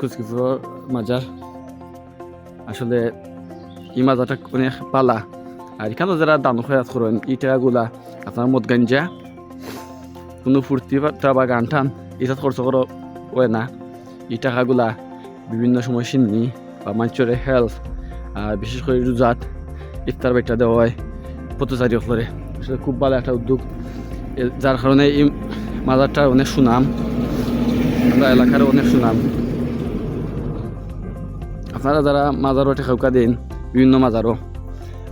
কুচকিপুর মাজার। আসলে এই মাজারটা অনেক পালা। আর এখানে যারা দান খয়াত করেন এই টাকাগুলা আপনার মদ গাঞ্জা কোনো ফুর্তি বা গান টান এটা খরচ করা হয় না। এই টাকাগুলা বিভিন্ন সময় সিন্নি বা মানুষের হেলথ আর বিশেষ করে রোজাত, ইফতার বেটা দেওয়া হয় পথচারী করে আসলে খুব ভালো একটা উদ্যোগ। যার কারণে এই মাজারটার অনেক সুনাম, আমরা এলাকার অনেক সুনাম। আপনারা যারা মাজারও টেকা দেন, বিভিন্ন মাজারও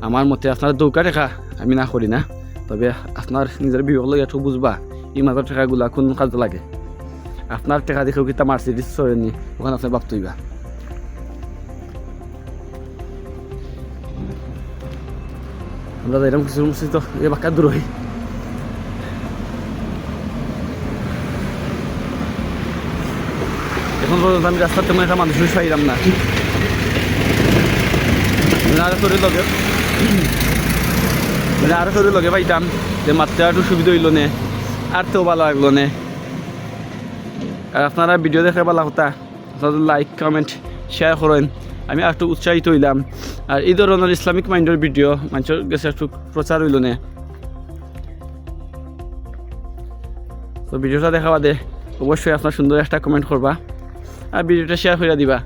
আমার মতে আপনার দৌকা টেকা আমি না করি না। তবে আপনার নিজের বিবেক লগে একটু বুঝবা, এই মাজার টেকাগুলা কোন কাজে লাগে। আপনার টেকা দেখেও কিতা মার্সিডিস চড়েনি ওখানে আপনি বাপ তুইবা আমরা এরকম কিছু মসজিদ এ বাক্কা দূর হই এখন পর্যন্ত আমি রাস্তার তেমন একটা মানুষ না। মানে আরও তোর লগে। মানে আরও লগে পাইতাম যে মাত্রা একটু সুবিধা হইল নে, আর তো ভালো লাগল নে। আর আপনারা ভিডিও দেখে ভালো আপনাদের লাইক কমেন্ট শেয়ার করেন। আমি একটু উৎসাহিত হইলাম। আর এই ধরনের ইসলামিক মাইন্ডের ভিডিও মানুষের কাছে একটু প্রচার হইল নে। তো ভিডিওটা দেখা বাদে অবশ্যই আপনার সুন্দর একটা কমেন্ট করবা, আর ভিডিওটা শেয়ার করে দিবা,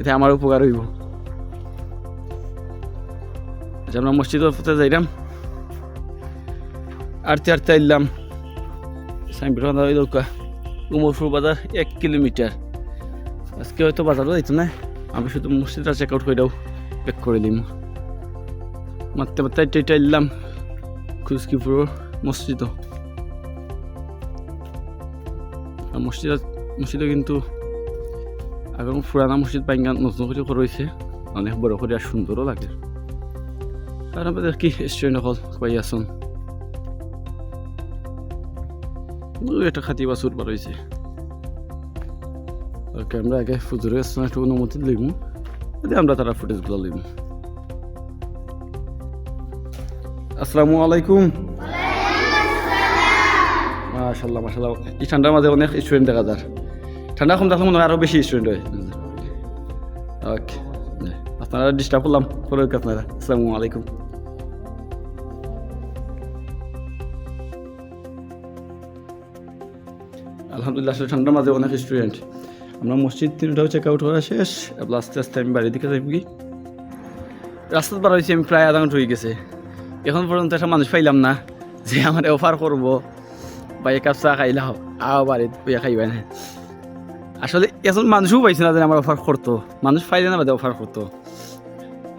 এতে আমার উপকার হইব। আচ্ছা আমরা মসজিদের পথে যাইলাম আরতে আরতে আইলাম। দৌকা। উমরপুর বাজার এক কিলোমিটার। আজকে হয়তো বাজারও যাইতো না। আমি শুধু মসজিদটা চেক আউট করে দাও পেক করে দিম। মারতে মারতে এটা এলাম খুশকিপুর মসজিদও। আর মসজিদ মসজিদও কিন্তু এখন পুরানা মসজিদ বাইঙ্গা নতুন করে হয়েছে অনেক বড় করে আর সুন্দরও লাগে। আর আমাদের কি স্টুডেন্ট হল পাই আসুন একটা খাতি বাছুর বার হয়েছে ওকে আমরা আগে ফুজুরে আসলাম অনুমতি লিখব যদি আমরা তারা ফুটেজগুলো লিখব আসসালামু আলাইকুম মাশাল্লাহ মাশাল্লাহ এই ঠান্ডার মাঝে অনেক স্টুডেন্ট দেখা যায় ঠান্ডা কম থাকলে মনে হয় আরও বেশি স্টুডেন্ট হয় ওকে আপনারা ডিস্টার্ব করলাম পরে আপনারা আসসালামু আলাইকুম আলহামদুলিল্লাহ আসলে ঠান্ডার মাঝে অনেক স্টুডেন্ট আমরা মসজিদ তিনটাও চেক আউট করা শেষ। এবার আস্তে আস্তে আমি বাড়ির দিকে যাই কি? রাস্তাতে বার হয়েছি আমি প্রায় আধা ঘণ্টা হয়ে গেছে। এখন পর্যন্ত একটা মানুষ পাইলাম না যে আমার অফার করব। বা এক কাপ চা খাইলাম। আও বাড়িতে খাইবা না। আসলে এখন মানুষও পাইছে না যে আমার অফার করতো। মানুষ পাইলে না বাদে অফার করতো।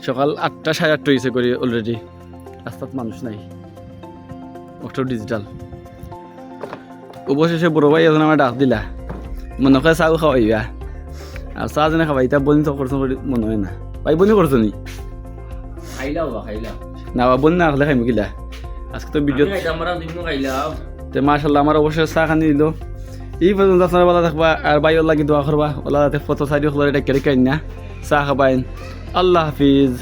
সকাল আটটা সাড়ে আটটা হয়েছে করি অলরেডি রাস্তাত মানুষ নাই। অটো ডিজিটাল অবশেষে বড় ভাই এজন আমার ডাক দিলা। মনে করে চাও খাওয়াইবা। আর চা যেনে খাওয়াই তা বনি তো করছ করি মনে হয় না। ভাই বনি করছ নি না বা বনি না খালে খাইমু কিলা? আজকে তো ভিডিও খাইলাও আমার অবশ্যই চা খানি দিল। এই পর্যন্ত আপনার বেলা থাকবা, আর বাই লাগি কিন্তু করবা। ওলা ফটো সাইড হলো এটা কেড়ে না চা খাবাইন। আল্লাহ হাফিজ।